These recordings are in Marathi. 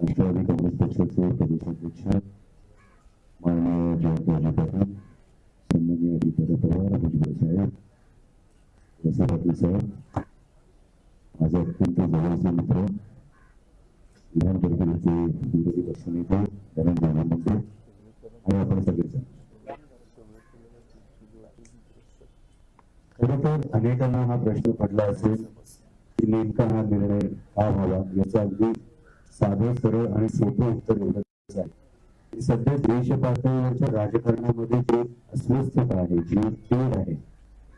राष्ट्रवादी काँग्रेस पक्षाचे प्रदेशाध्यक्ष माननीय जयंतराजे पाटील सन्माननीय अजितदादा पवार भुजबळ साहेब वसे पाटील साहेब माझे अत्यंत जवळचे मित्र विधान परिषदेचे विरोधी पक्षनेते धनंजय मुंडे आणि आपण सगळेजण खरं तर अनेकांना हा प्रश्न पडला असेल की नेमका हा निर्णय का व्हावा याचा अगदी साधे सरळ आणि सोपे उत्तर एवढंच आहे सध्या देश पातळीवरच्या राजकारणामध्ये जे अस्वस्थता आहे जी तेढ आहे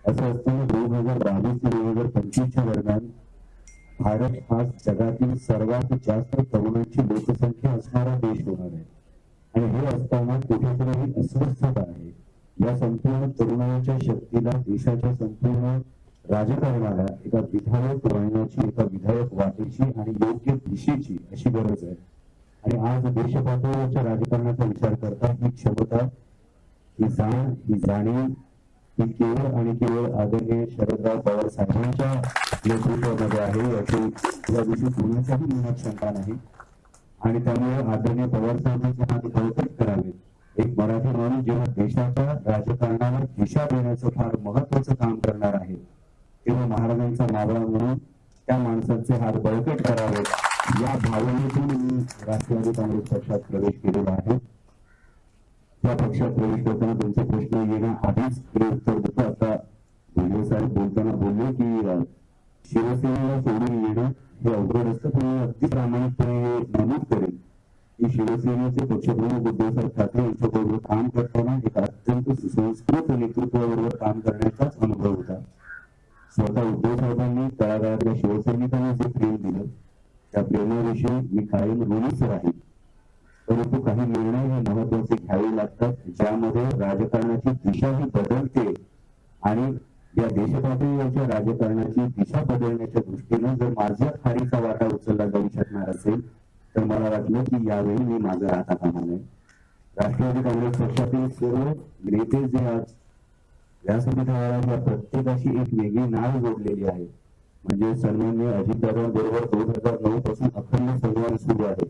असं असताना दोन हजार बावीस ते दोन हजार पंचवीसच्या दरम्यान भारत हा जगातील सर्वात जास्त तरुणांची लोकसंख्या असणारा देश होणार आहे. आणि हे असताना कुठेतरी अस्वस्थता आहे. या संपूर्ण तरुणांच्या शक्तीला देशाच्या संपूर्ण राजकारणाला एका विधायक वळणाची एका विधायक वाटेची आणि योग्य दिशेची अशी गरज आहे. आणि आज देशपातळीवरच्या राजकारणाचा विचार करता ही क्षमता ही जाण ही जाणीव ही केवळ आणि केवळ आदरणीय शरदराव पवार साहेबांच्या नेतृत्वामध्ये आहे याची या दिवशी कोणाच्याही मनात शंका नाही. आणि त्यामुळे आदरणीय पवार साहेबांचे हात कौतुक करावे. एक मराठी माणूस जेव्हा देशाच्या राजकारणाला दिशा देण्याचं फार महत्वाचं काम करणार आहे किंवा महाराजांचा मावळा म्हणून त्या माणसाचे हात बळकट करावेत या भावनेतून मी राष्ट्रवादी काँग्रेस पक्षात प्रवेश केलेला आहे. त्या पक्षात प्रवेश करताना तुमचे प्रश्न येणं आधीच मी उत्तर देतो. आता भुजबळ साहेब बोलताना बोलले की शिवसेनेला सोडून येणं हे अवघड असतं पण मी अगदी प्रामाणिकपणे नमूद करेन. की शिवसेनेचे पक्षप्रमुख उद्धवसाहेब ठाकरे यांच्याबरोबर काम करताना एक अत्यंत सुसंस्कृत नेतृत्वाबरोबर काम करण्याचाच अनुभव होता. स्वतः उद्धव साहेबांनी तळागाळातल्या शिवसैनिकांना जे प्रेम दिलं त्या प्रेमाविषयी मी कायम ऋणीच राहील परंतु काही निर्णय हे महत्त्वाचे घ्यावे लागतात ज्यामध्ये राजकारणाची दिशा ही बदलते आणि या देशपातळीवरच्या राजकारणाची दिशा बदलण्याच्या दृष्टीनं जर माझ्या खारीचा वाटा उचलला जाऊ शकणार असेल तर मला वाटलं की यावेळी मी माझं राहता कामा नये. राष्ट्रवादी काँग्रेस पक्षातील सर्व नेते जे आज व्यासपीठावर या प्रत्येकाशी एक वेगळी नाळ जोडलेली आहे. म्हणजे सन्मान्य अजितदादांबरोबर दोन हजार नऊ पासून अखंड संवाद सुरू आहे.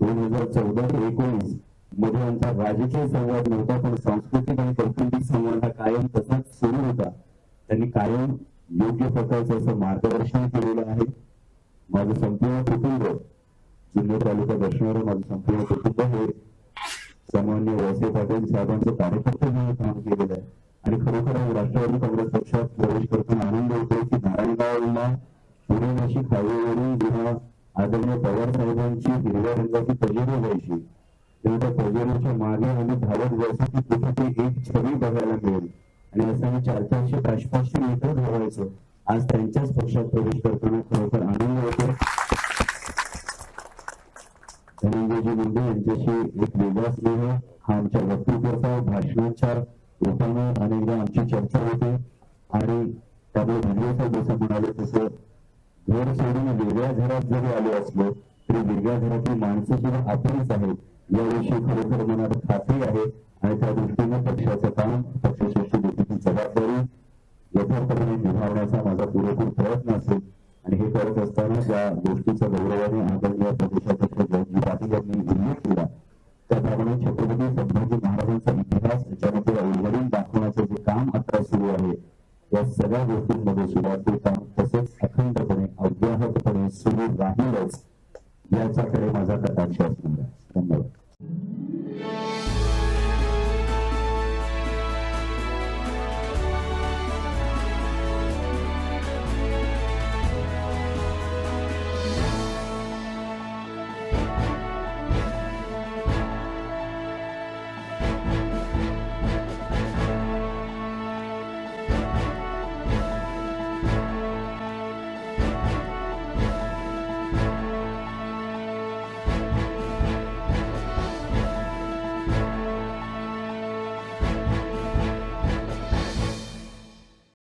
दोन हजार चौदा ते एकोणीसमध्ये आमचा राजकीय संवाद नव्हता पण सांस्कृतिक आणि कौटुंबिक संवाद हा कायम तसाच सुरू होता. त्यांनी कायम योग्य प्रकारचं असं मार्गदर्शन केलेलं आहे. माझं संपूर्ण कुटुंब जुन्नर तालुका दर्शनावर माझं संपूर्ण कुटुंब हे सामान्य वळसे पाटील साहेबांचं कार्यकर्ते म्हणून काम केलेलं आहे. आणि खरोखर राष्ट्रवादी काँग्रेस पक्षात प्रवेश करताना आनंद होतो की नारायणगावला पुणे नाशिक हायवेवरून जेव्हा आदरणीय पवार साहेबांची हिरव्या रंगाची पजेरी व्हायची तेव्हा त्या पजेरीच्या मागे आम्ही धावत जायचो की कुठेतरी एक छबी बघायला मिळेल. आणि असं आम्ही चार चारशे पाच पाचशे मीटर धावायचो. आज त्यांच्याच पक्षात प्रवेश करताना खरोखर आनंद होतो. धनंजयजी मुंडे यांच्याशी एक वेगळा स्नेह हा आमच्या वक्तृत्वाचा भाषणांच्या लोकांना अनेकदा आमची चर्चा होते. आणि त्यामुळे भुजबळ जसं म्हणाले तसं घर सोडून वेगळ्या घरात जरी आलो असलो तरी वेगळ्या घरातली माणसं सुद्धा आपलीच आहेत. याविषयी खरोखर मनात खात्री आहे. आणि त्या दृष्टीने पक्षाचं काम पक्षश्रेष्ठी देशाची जबाबदारी यथार्थपणे निभावण्याचा माझा पुरेपूर प्रयत्न असेल. आणि हे करत असताना ज्या गोष्टीचा गौरवाने आदरणीय प्रदेशाध्यक्ष जयंती पाटील यांनी उल्लेख केला. त्याप्रमाणे छत्रपती संभाजी महाराजांचा इतिहास त्याच्यामध्ये अवघडून दाखवण्याचं जे काम आता सुरू आहे या सगळ्या गोष्टींमध्ये सुद्धा ते काम तसेच अखंडपणे अव्याहतपणे सुरू राहीलच याच्याकडे माझा कटाक्ष असणार आहे. धन्यवाद.